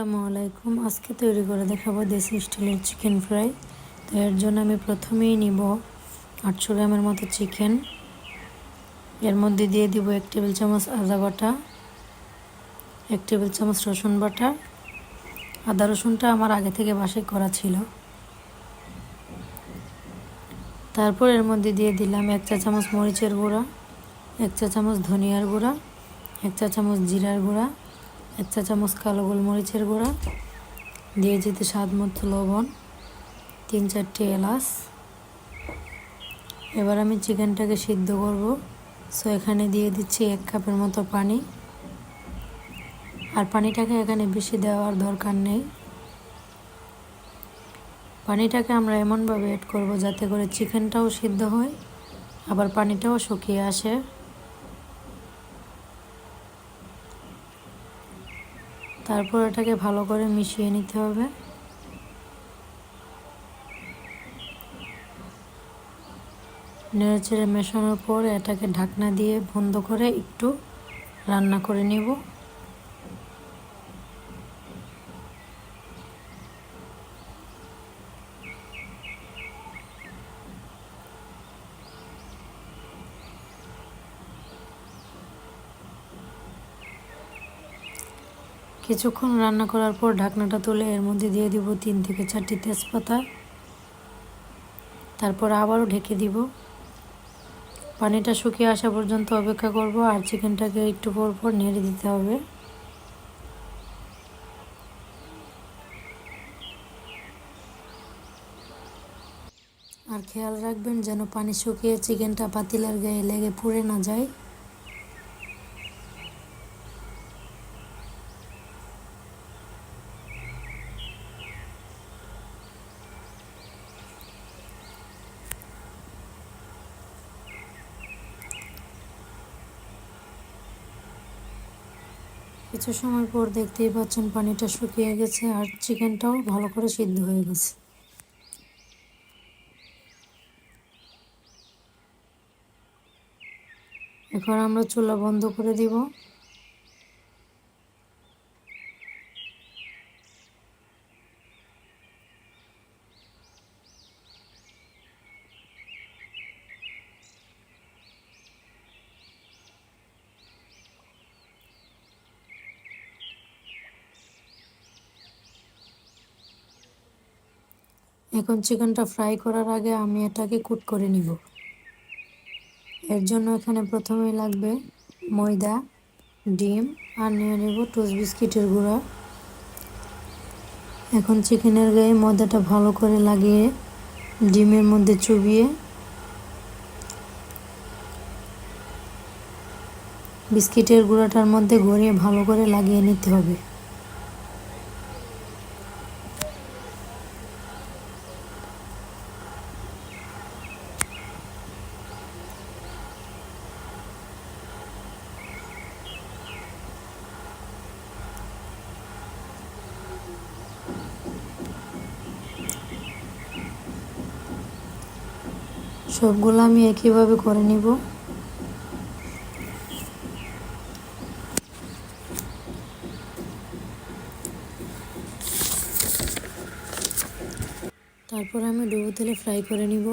আলাইকুম। আজকে তৈরি করে দেখাবো দেশি স্টাইলের চিকেন ফ্রাই। তো এর জন্য আমি প্রথমেই নিব আটশো গ্রামের মতো চিকেন। এর মধ্যে দিয়ে দিব এক টেবিল চামচ আদা বাটা, এক টেবিল চামচ রসুন বাটা। আদা রসুনটা আমার আগে থেকে বাসায় করা ছিল। তারপর এর মধ্যে দিয়ে দিলাম এক চা চামচ মরিচের গুঁড়া, এক চা চামচ ধনিয়ার গুঁড়া, এক চা চামচ জিরার গুঁড়া এক চা চামচ কালো গোলমরিচের গুঁড়া, দিয়ে যেতে স্বাদ মতো লবণ, তিন চারটে এলাচ। এবার আমি চিকেনটাকে সিদ্ধ করব। সো এখানে দিয়ে দিচ্ছি এক কাপের মতো পানি। আর পানিটাকে এখানে বেশি দেওয়ার দরকার নেই। পানিটাকে আমরা এমনভাবে অ্যাড করব যাতে করে চিকেনটাও সিদ্ধ হয়, আবার পানিটাও শুকিয়ে আসে। তারপর এটাকে ভালো করে মিশিয়ে নিতে হবে। নেড়েচেড়ে মেশানোর পর এটাকে ঢাকনা দিয়ে বন্ধ করে একটু রান্না করে নেব। কিছুক্ষণ রান্না করার পর ঢাকনাটা তুলে এর মধ্যে দিয়ে দিব তিন থেকে চারটি তেজপাতা। তারপর আবারও ঢেকে দিব। পানিটা শুকিয়ে আসা পর্যন্ত অপেক্ষা করব আর চিকেনটাকে একটু পর পর নেড়ে দিতে হবে। আর খেয়াল রাখবেন যেন পানি শুকিয়ে চিকেনটা পাতিলার গায়ে লেগে পুড়ে না যায়। কিছু সময় পর দেখতেই পাচ্ছেন পানিটা শুকিয়ে গেছে আর চিকেনটাও ভালো করে সিদ্ধ হয়ে গেছে। এখন আমরা চুলা বন্ধ করে দিব। এখন চিকেনটা ফ্রাই করার আগে আমি এটাকে কুট করে নিব। এর জন্য এখানে প্রথমেই লাগবে ময়দা, ডিম, আর নিয়ে নেব টোস্ট বিস্কিটের গুঁড়া। এখন চিকেনের গায়ে ময়দাটা ভালো করে লাগিয়ে ডিমের মধ্যে চুবিয়ে বিস্কিটের গুঁড়াটার মধ্যে গড়িয়ে ভালো করে লাগিয়ে নিতে হবে। সবগুলো আমি একইভাবে করে নিব। তারপর আমি ডুবো তেলে ফ্রাই করে নিব।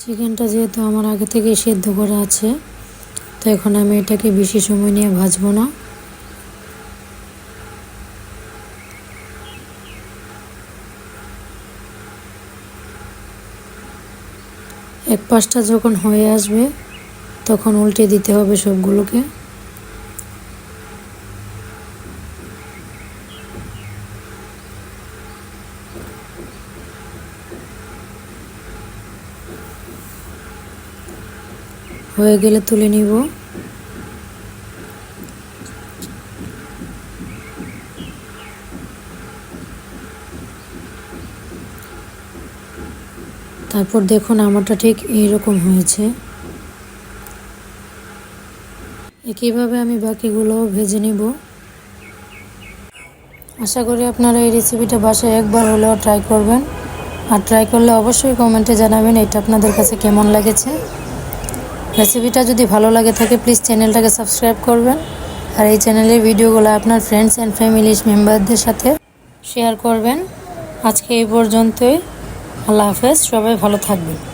চিকেনটা যেহেতু আমার আগে থেকে সেদ্ধ করা আছে, তো এখন আমি এটাকে বেশি সময় নিয়ে ভাজবো না। এক পাশটা যখন হয়ে আসবে, তখন উল্টে দিতে হবে সবগুলোকে। হয়ে গেলে তুলে নিব। তারপর দেখুন আমারটা ঠিক এইরকম হয়েছে। একইভাবে আমি বাকিগুলো ভেজে নিব। আশা করি আপনারা এই রেসিপিটা বাসায় একবার হলেও ট্রাই করবেন। আর ট্রাই করলে অবশ্যই কমেন্টে জানাবেন এটা আপনাদের কাছে কেমন লেগেছে। রেসিপিটা যদি ভালো লাগে থাকে প্লিজ চ্যানেলটাকে সাবস্ক্রাইব করবেন। আর এই চ্যানেলের ভিডিওগুলো আপনার ফ্রেন্ডস অ্যান্ড ফ্যামিলি মেম্বারদের সাথে শেয়ার করবেন। আজকে এই পর্যন্তই। আল্লাহ হাফেজ, সবাই ভালো থাকবেন।